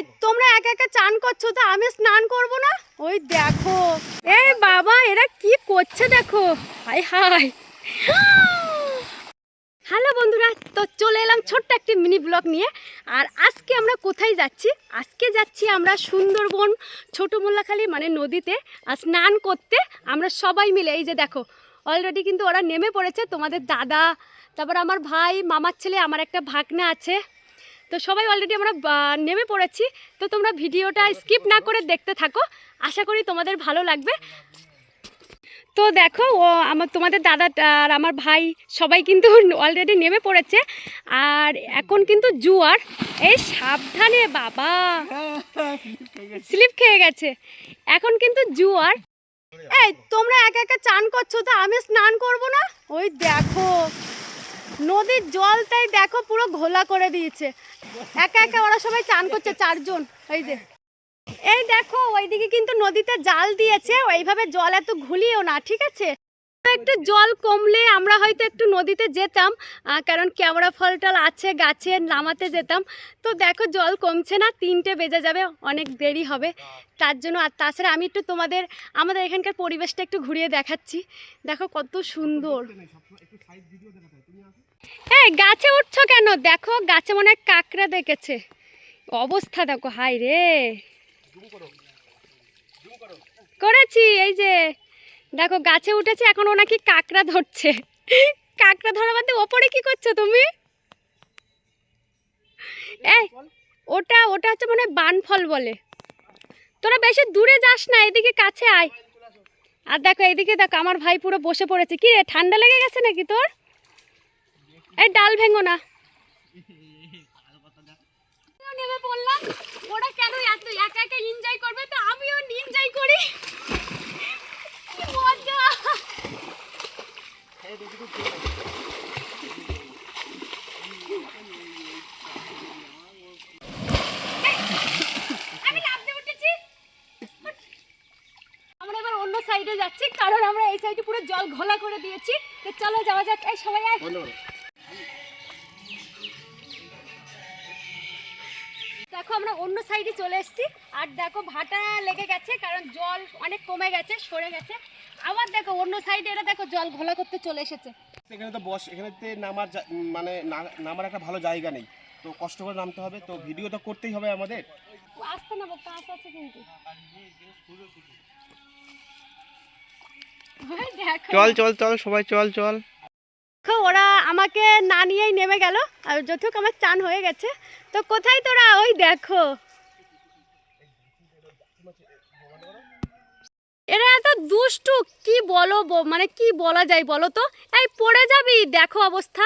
এই, তোমরা একা একা চান করছ তো, আমি স্নান করব না? ওই দেখো। এই বাবা, এরা কি করছে দেখো? হাই হাই হ্যালো বন্ধুরা, তো চলে এলাম ছোট্ট একটি মিনি ব্লগ নিয়ে। আর আজকে আমরা কোথায় যাচ্ছি? আজকে যাচ্ছি আমরা সুন্দরবন, ছোটো মোল্লাখালী মানে নদীতে। আর স্নান করতে আমরা সবাই মিলে, এই যে দেখো অলরেডি কিন্তু ওরা নেমে পড়েছে। তোমাদের দাদা, তারপর আমার ভাই, মামার ছেলে, আমার একটা ভাগনা আছে। তো সবাই অলরেডি আমরা নেমে পড়েছি। তো তোমরা ভিডিওটা স্কিপ না করে দেখতে থাকো। আশা করি তোমাদের ভালো লাগবে। তো দেখো, ও, আমার, তোমাদের দাদা আর আমার ভাই সবাই কিন্তু অলরেডি নেমে পড়েছে। আর এখন কিন্তু জুয়ার, এই সাবধানে বাবা। স্লিপ খেয়ে গেছে। এখন কিন্তু জুয়ার। এই, তোমরা একা একা চান করছ তো, আমি স্নান করব না? ওই দেখো। নদীর জল তাই দেখো পুরো ঘোলা করে দিয়েছে। একা একা ওরা সবাই চান করছে, চারজন। এই যে। এই দেখো, ওইদিকে কিন্তু নদীতে জাল দিয়েছে, এইভাবে জল এত ঘুলিও না, ঠিক আছে? একটু জল কমলে আমরা হয়তো একটু নদীতে যেতাম কারণ ক্যামেরা ফল টল আছে, গাছে নামাতে যেতাম। তো দেখো, জল কমছে না, তিনটে বেজে যাবে, অনেক দেরি হবে। তার জন্য, আর তাছাড়া আমি একটু তোমাদের, আমাদের এখানকার পরিবেশটা একটু ঘুরিয়ে দেখাচ্ছি। দেখো কত সুন্দর। গাছে উঠছো কেন? দেখো, গাছে মনে হয় কাকড়া দেখেছে। অবস্থা দেখো হাই রে। করেছি, এই যে। দেখো, গাছে উঠেছে, এখন ও নাকি কাকড়া ধরছে। কাকড়া ধরা বাদে ওপরে কি করছ তুমি? এই, ওটা ওটা হচ্ছে মনে বানফল বলে। তোরা বেশি দূরে যাস না, এদিকে কাছে আয়। আর দেখো এইদিকে দেখো, আমার ভাই পুরো বসে পড়েছে। কি রে, ঠান্ডা লেগে গেছে নাকি তোর? এই ডাল ভেঙো না। নেমে পড়লাম ওরা কেন এত একা একা এনজয় করবে তো আমিও এনজয় করি কি মজা আমি নামতে উঠেছি আমরা এবার অন্য সাইডে যাচ্ছি কারণ আমরা এই সাইডে পুরো জল ঘোলা করে দিয়েছি। তো চলো যাওয়া যাক। এই সবাই দেখো আমরা অন্য সাইডে চলে এসেছি। আর দেখো ভাটা লেগে গেছে কারণ জল অনেক কমে গেছে সরে গেছে। আবার দেখো অন্য সাইডে এরা দেখো জল ঘোলা করতে চলে এসেছে। এখানে তো বস এখানেতে নামার মানে নামার একটা ভালো জায়গা নেই। তো কষ্ট করে নামতে হবে তো ভিডিও তো করতেই হবে আমাদের। আসতে না কাঁচ আছে কিন্তু। চল চল চল সবাই চল চল। ওরা আমাকে না নিয়েই নেমে গেল। আর যথুক আমার চান হয়ে গেছে। তো কোথায় তোরা? ওই দেখো। এরা এত দুষ্টু, কি বলো মানে কি বলা যায় বলো তো? এই পড়ে যাবি, দেখো অবস্থা।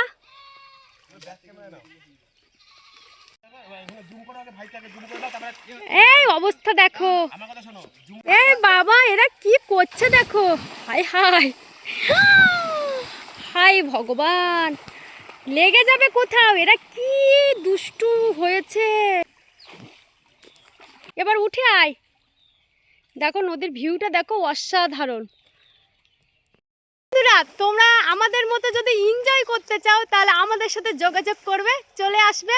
এই অবস্থা দেখো। এই বাবা, এরা কি করছে দেখো? হাই হাই হাই ভগবান। লেগে যাবে কোথাও? এরা কি দুষ্টু হয়েছে? এবার উঠে আয়। দেখো নদীর ভিউটা দেখো অসাধারণ। বন্ধুরা, তোমরা আমাদের মতো যদি এনজয় করতে চাও, তাহলে আমাদের সাথে যোগাযোগ করবে, চলে আসবে।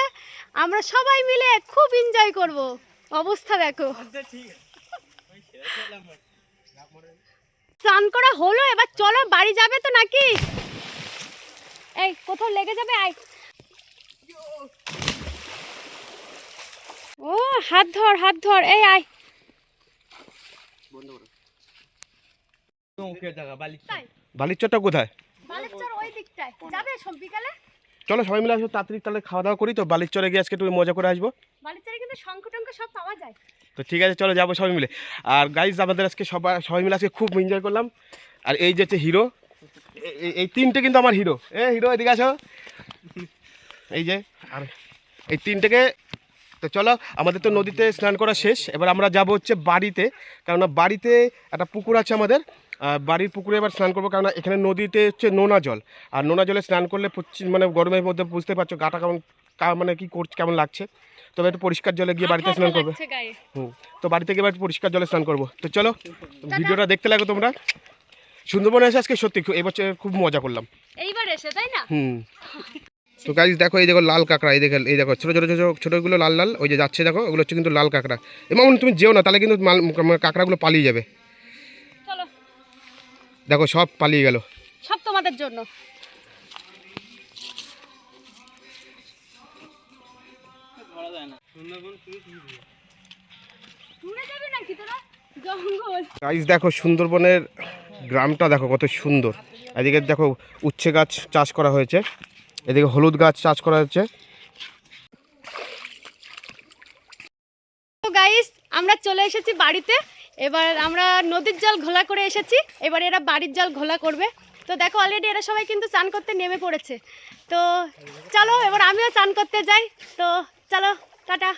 আমরা সবাই মিলে খুব এনজয় করব। অবস্থা দেখো। স্নান করা হলো, এবার চলো, বাড়ি যাবে তো নাকি? এই কোথাও লেগে যাবে? আয়। ও হাত ধর হাত ধর। এই আয়। কোথায়? চলো সবাই মিলে আসব তাড়াতাড়ি তাহলে খাওয়া দাওয়া করি তো। বালিরচরে গিয়ে আজকে একটু মজা করে আসব। বালেশ্বরে কিন্তু শঙ্খ টঙ্ক সব পাওয়া যায়। তো ঠিক আছে চলো যাব সবাই মিলে। আর গাইজ আমাদের আজকে সবাই সবাই মিলে আজকে খুব এনজয় করলাম। আর এই যে হচ্ছে হিরো এই তিনটে কিন্তু আমার হিরো এ হিরো এদিকে আসো। এই যে আর এই তিনটেকে তো চলো আমাদের তো নদীতে স্নান করা শেষ। এবার আমরা যাব হচ্ছে বাড়িতে কেননা বাড়িতে একটা পুকুর আছে আমাদের। বাড়ির পুকুরে এবার স্নান করব কারণ এখানে নদীতে হচ্ছে নোনা জল। আর নোনা জলে স্নান করলে প্রচুর মানে গরমের মধ্যে বুঝতে পারছ গাটা কেমন কা- মানে কি করছে কেমন লাগছে। তবে একটু পরিষ্কার জলে গিয়ে বাড়িতে স্নান করবে। হুম তো বাড়ি থেকে এবার পরিষ্কার জলে স্নান করব। তো চলো ভিডিওটা দেখতে লাগো তোমরা। সুন্দরবনে এসে আজকে সত্যি এবছর খুব মজা করলাম। এইবার এসে তাই না? হুম। তো গাইজ দেখো এই দেখো লাল কাঁকড়া এই দেখো এই দেখো ছোটো ছোটো ছোটো ছোটোগুলো লাল লাল ওই যে যাচ্ছে দেখো ওগুলো হচ্ছে কিন্তু লাল কাঁকড়া। এবং তুমি যেও না তাহলে কিন্তু কাঁকড়াগুলো পালিয়ে যাবে। দেখো সব পালিয়ে গেল। সব তোমাদের জন্য। গাইজ দেখো সুন্দরবনের গ্রামটা দেখো কত সুন্দর। এদিকে দেখো উচ্ছে গাছ চাষ করা হয়েছে। এদিকে হলুদ গাছ চাষ করা হয়েছে। গাইস আমরা চলে এসেছি বাড়িতে। এবার আমরা নদীর জল ঘোলা করে এসেছি। এবার এরা বাড়ির জল ঘোলা করবে। তো দেখো অলরেডি এরা সবাই কিন্তু চান করতে নেমে পড়েছে। তো চলো, এবার আমিও চান করতে যাই। তো চলো, টাটা।